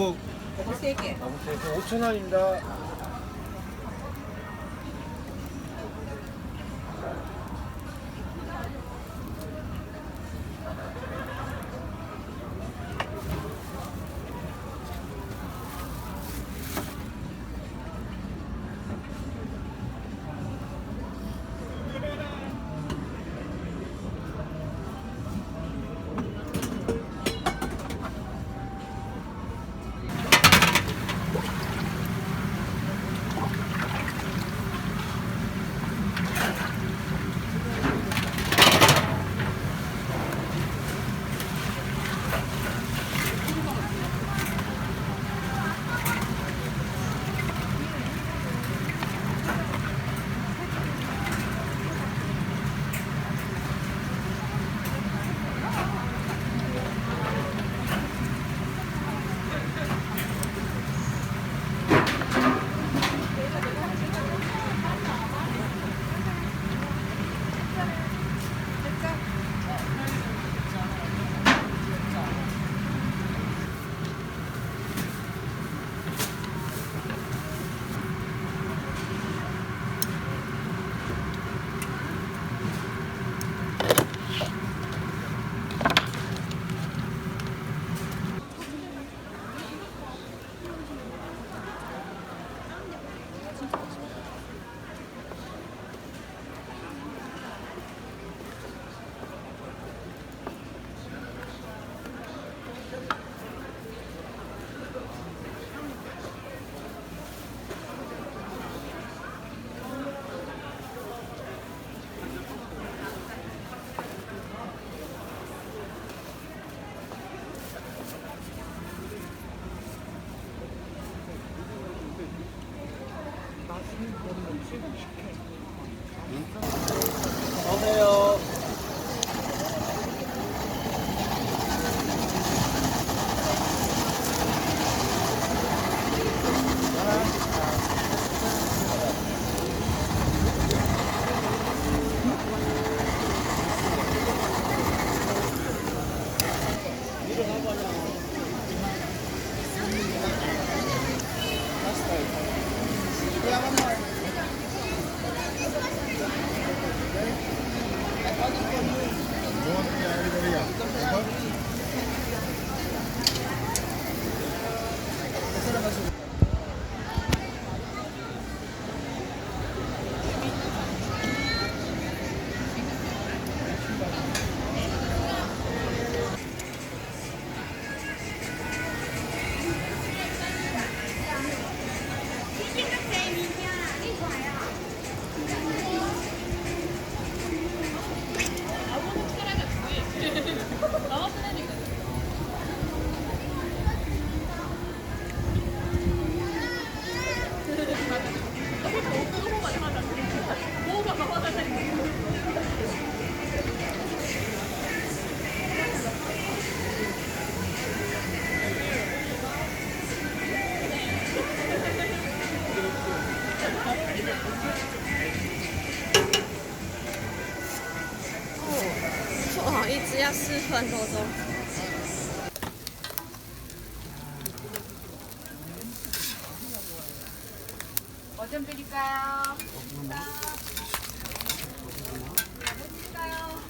개. 어묵 3개 5천 원입니다. 가스만 넣어서. 뭐좀 드릴까요? 뭐 드릴까요?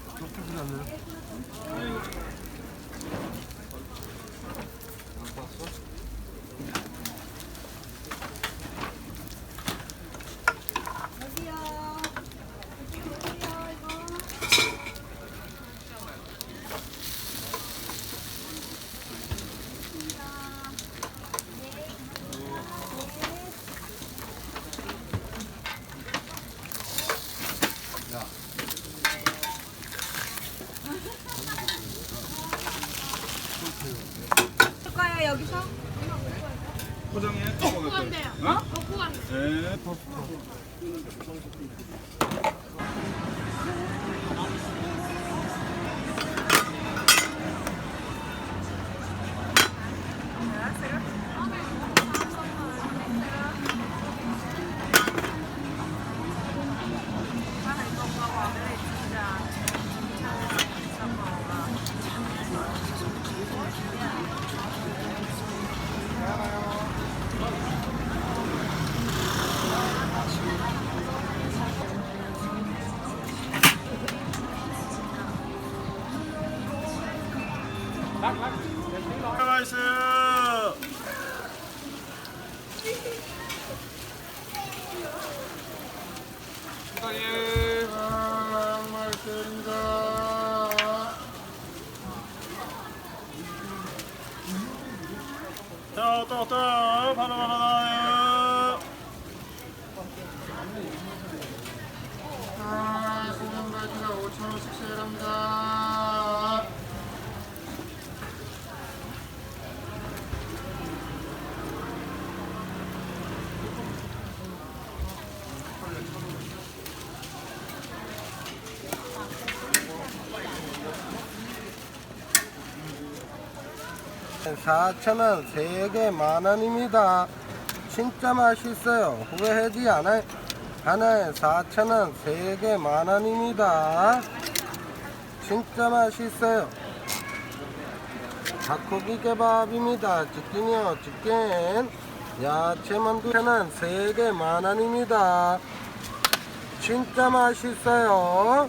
여기서? 포장해. 먹을 거예요. 어? 네, 아, 말씀입니다. 자, 또, 또, 바로, 바로 나와요. 아, 소금가지가 5,000원씩 세일합니다. 사천원 3개 만원입니다. 진짜 맛있어요. 후회하지 않아요. 하나에 4천원 3개 만원입니다. 진짜 맛있어요. 닭고기 개밥입니다. 치킨이요, 치킨. 야채 만두 천원 3개 만원입니다. 진짜 맛있어요.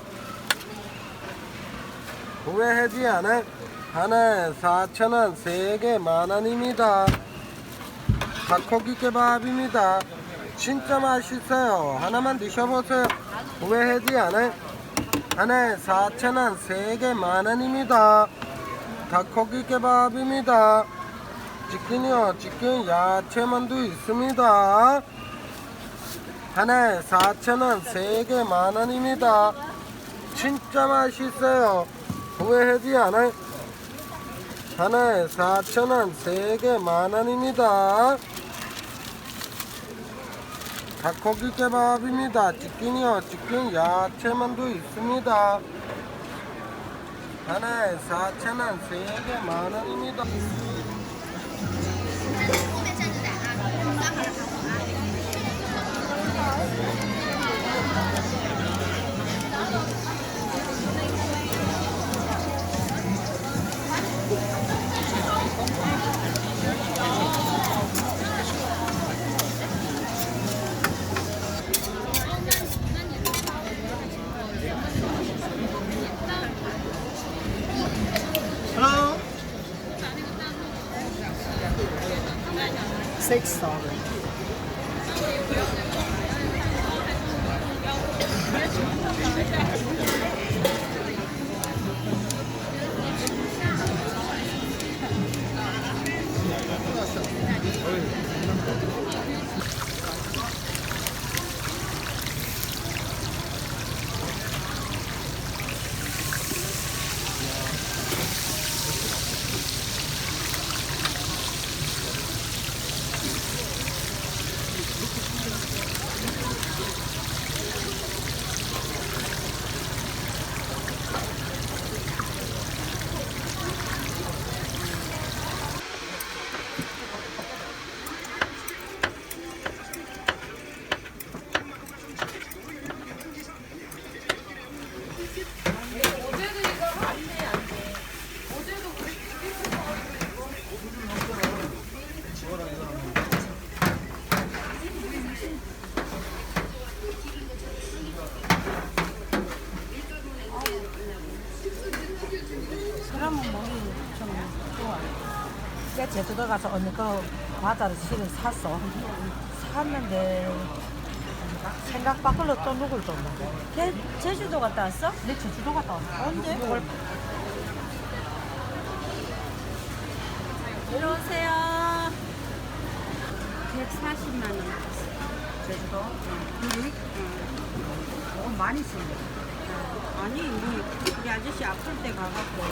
후회하지 않아요. 하나에 4,000원, 3개 만원입니다. 닭고기 개밥입니다. 진짜 맛있어요. 하나만 드셔보세요. 후회하지 않아요. 하나에 4,000원, 3개 만원입니다. 닭고기 개밥입니다. 치킨이요, 치킨 야채 만두 있습니다. 하나에 4,000원, 3개 만원입니다. 진짜 맛있어요. 후회하지 않아요. 하나에 4,000원, 3개 만원입니다. 닭고기 개밥입니다. 치킨이요, 치킨 야채 만두 있습니다. 하나에 4,000원, 3개 만원입니다. 6,000. 제주도 가서 어느 거 과자를 실은 샀어. 샀는데 생각 밖으로 또 누굴 줬나? 걔 제주도 갔다 왔어? 내 제주도 갔다 왔어. 언제? 월 이리 오세요. 140만 원. 제주도? 우리? 어, 많이 쓰네. 아니, 우리 아저씨 아플 때 가갖고